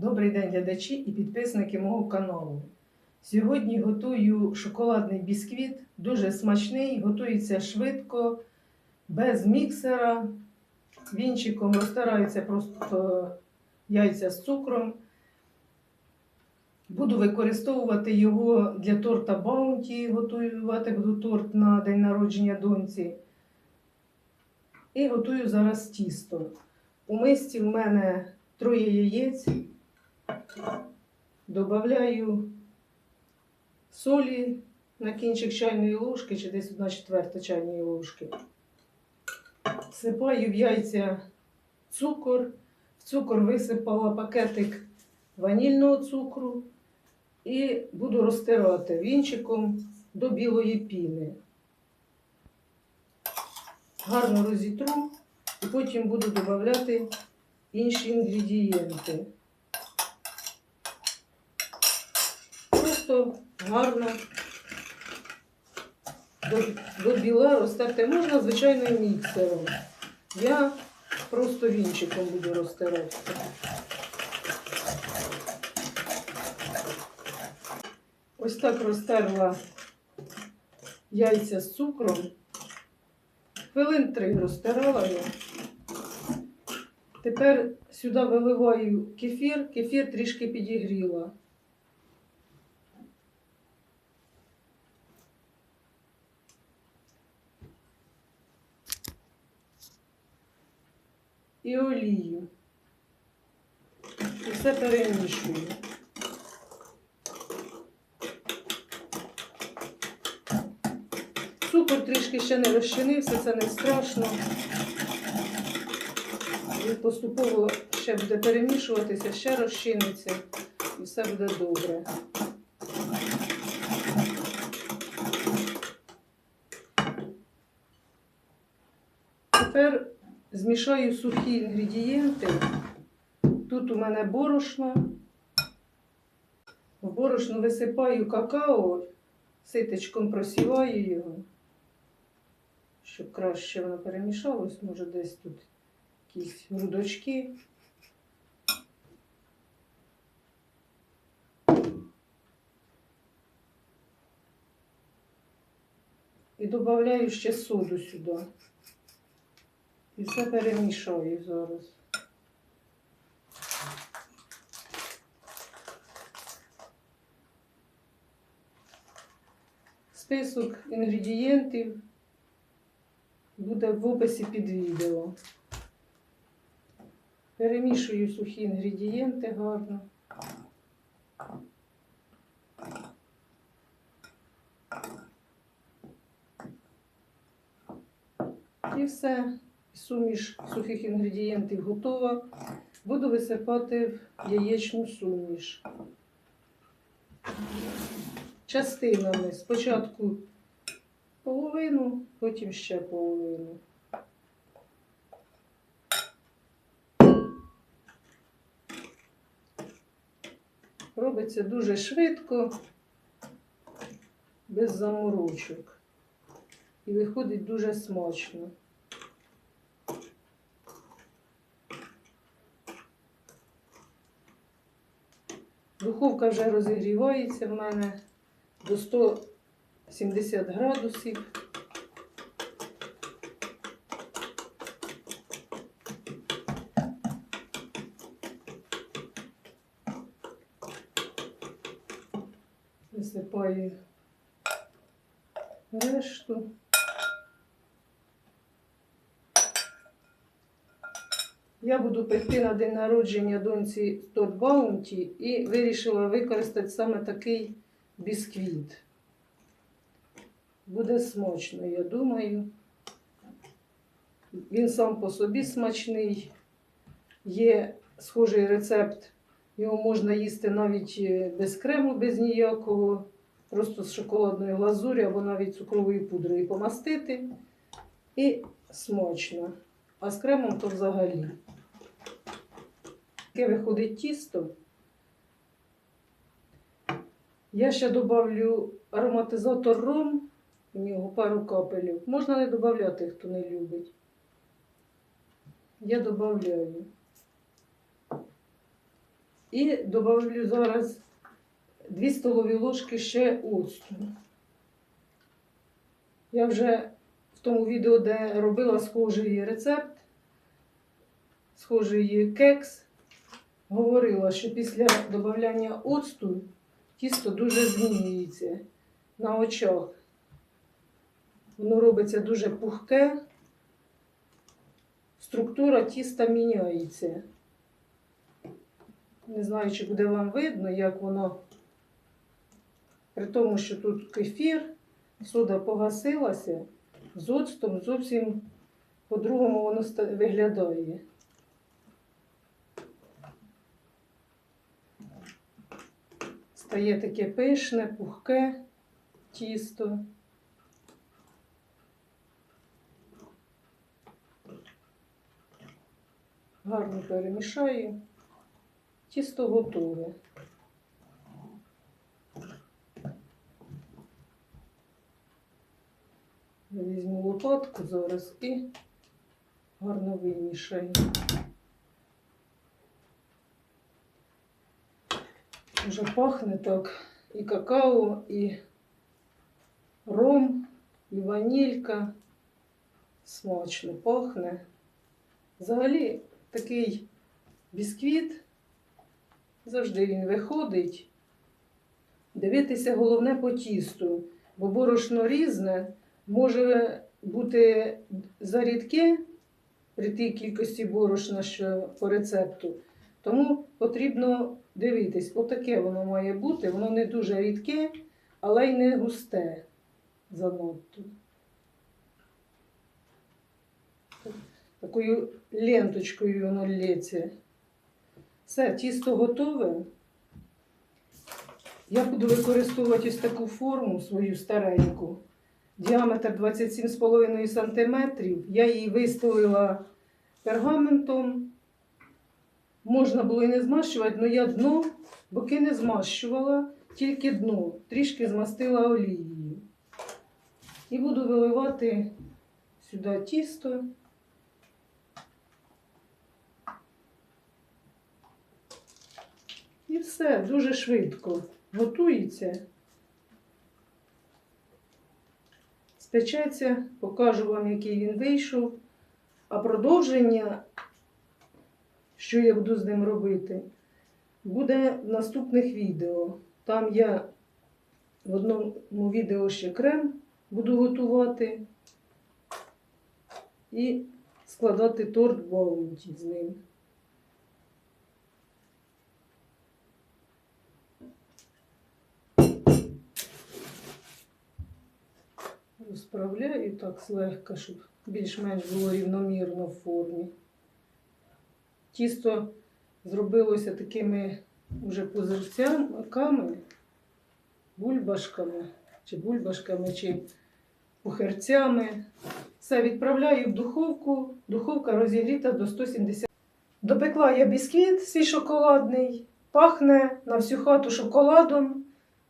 Добрий день, глядачі і підписники мого каналу. Сьогодні готую шоколадний бісквіт, дуже смачний, готується швидко, без міксера. Вінчиком розтираються просто яйця з цукром. Буду використовувати його для торта Баунті, готувати буду торт на день народження доньці. І готую зараз тісто. У мисці в мене троє яєць. Добавляю солі на кінчик чайної ложки чи десь одна четверта чайної ложки. Всипаю в яйця цукор. В цукор висипала пакетик ванільного цукру і буду розтирати вінчиком до білої піни. Гарно розітру і потім буду додавати інші інгредієнти. Просто гарно до, біла розтерти. Можна звичайним міксером. Я просто вінчиком буду розтирати. Ось так розтерла яйця з цукром. Хвилин три розтирала я. Тепер сюди виливаю кефір, кефір трішки підігріла. І олію. І все перемішую. Цукор трішки ще не розчинився, це не страшно. Він поступово ще буде перемішуватися, ще розчиниться і все буде добре. Тепер змішаю сухі інгредієнти. Тут у мене борошно. В борошно висипаю какао, ситечком просіваю його, щоб краще воно перемішалось, може десь тут якісь грудочки. І додаю ще соду сюди. І все перемішаю зараз. Список інгредієнтів буде в описі під відео. Перемішую сухі інгредієнти гарно. І все. Суміш сухих інгредієнтів готова. Буду висипати в яєчну суміш. Частинами. Спочатку половину, потім ще половину. Робиться дуже швидко, без заморочок. І виходить дуже смачно. Духовка вже розігрівається в мене до 170 градусів. Висипаю решту. Я буду пекти на день народження доньці торт Баунті і вирішила використати саме такий бісквіт. Буде смачно, я думаю. Він сам по собі смачний. Є схожий рецепт. Його можна їсти навіть е, без крему, без ніякого, просто з шоколадною глазур'ю або навіть цукровою пудрою помастити. І смачно. А з кремом то взагалі. Таке виходить тісто. Я ще додавлю ароматизатор ром, у нього пару капелів. Можна не додати, хто не любить. Я додаю. І додавлю зараз 2 столові ложки ще оцту. Я вже в тому відео, де робила схожий рецепт, схожий кекс, говорила, що після додавання оцту тісто дуже змінюється на очах. Воно робиться дуже пухке, структура тіста міняється. Не знаю, чи буде вам видно, як воно, при тому, що тут кефір, сода погасилася, з оцтом зовсім по-другому воно виглядає. Стає таке пишне, пухке тісто. Гарно перемішаю. Тісто готове. Я Візьму лопатку зараз і гарно вимішаю. Вже пахне так і какао, і ром, і ванілька. Смачно пахне. Взагалі такий бісквіт, завжди він виходить. Дивитися головне по тісту, бо борошно різне може бути зарідке при тій кількості борошна, що по рецепту. Тому потрібно дивитись, отаке воно має бути, воно не дуже рідке, але й не густе занадто. Такою ленточкою воно лється. Все, тісто готове. Я буду використовувати ось таку форму свою стареньку. Діаметр 27,5 см. Я її виставила пергаментом. Можна було і не змащувати, але я дно, боки не змащувала, тільки дно. Трішки змастила олією. І буду виливати сюди тісто. І все, дуже швидко. Готується. Спечеться, покажу вам, який він вийшов. А продовження, що я буду з ним робити, буде в наступних відео. Там я в одному відео ще крем буду готувати і складати торт баунті з ним. Розправляю так злегка, щоб більш-менш було рівномірно в формі. Тісто зробилося такими уже пузирцями, бульбашками, чи бульбашками, чи пухерцями. Все відправляю в духовку. Духовка розігріта до 170. Допекла я бісквіт свій шоколадний, пахне на всю хату шоколадом,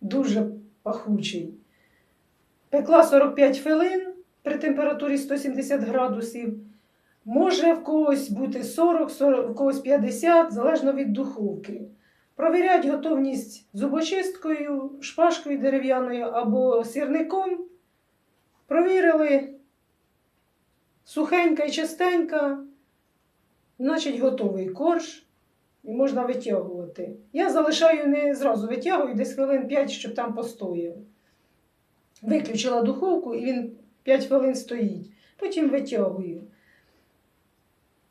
дуже пахучий. Пекла 45 хвилин при температурі 170 градусів. Може в когось бути 40, 40 в когось 50, залежно від духовки. Провірять готовність зубочисткою, шпажкою дерев'яною або сірником. Провірили сухенька і чистенька, значить готовий корж і можна витягувати. Я залишаю не зразу витягую, десь хвилин 5, щоб там постояв. Виключила духовку і він 5 хвилин стоїть. Потім витягую.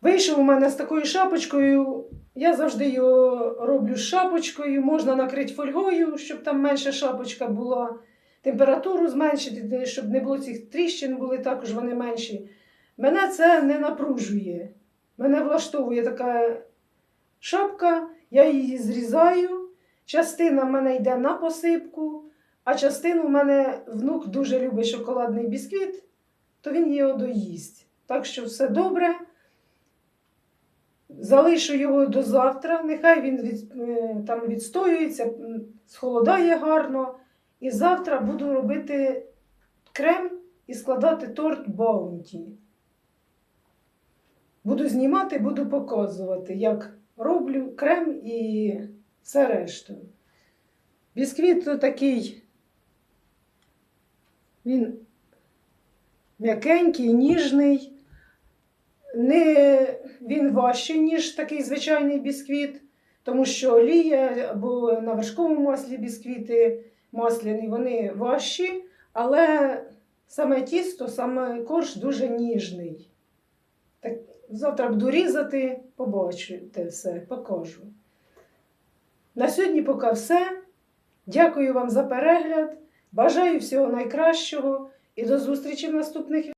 Вийшов у мене з такою шапочкою. Я завжди його роблю з шапочкою. Можна накрити фольгою, щоб там менша шапочка була. Температуру зменшити, щоб не було цих тріщин, були також вони менші. Мене це не напружує. Мене влаштовує така шапка, я її зрізаю. Частина в мене йде на посипку. А частину в мене внук дуже любить шоколадний бісквіт, то він його доїсть. Так що все добре. Залишу його до завтра, нехай він від, е, там відстоюється, схолодає гарно. І завтра буду робити крем і складати торт Баунті. Буду знімати, буду показувати, як роблю крем і все решта. Бісквіт такий, він м'якенький, ніжний. Не, він важчий, ніж такий звичайний бісквіт, тому що олія або на вершковому маслі бісквіти масляні, вони важчі, але саме тісто, саме корж дуже ніжний. Так, завтра буду різати, побачите все, покажу. На сьогодні поки все. Дякую вам за перегляд. Бажаю всього найкращого і до зустрічі в наступних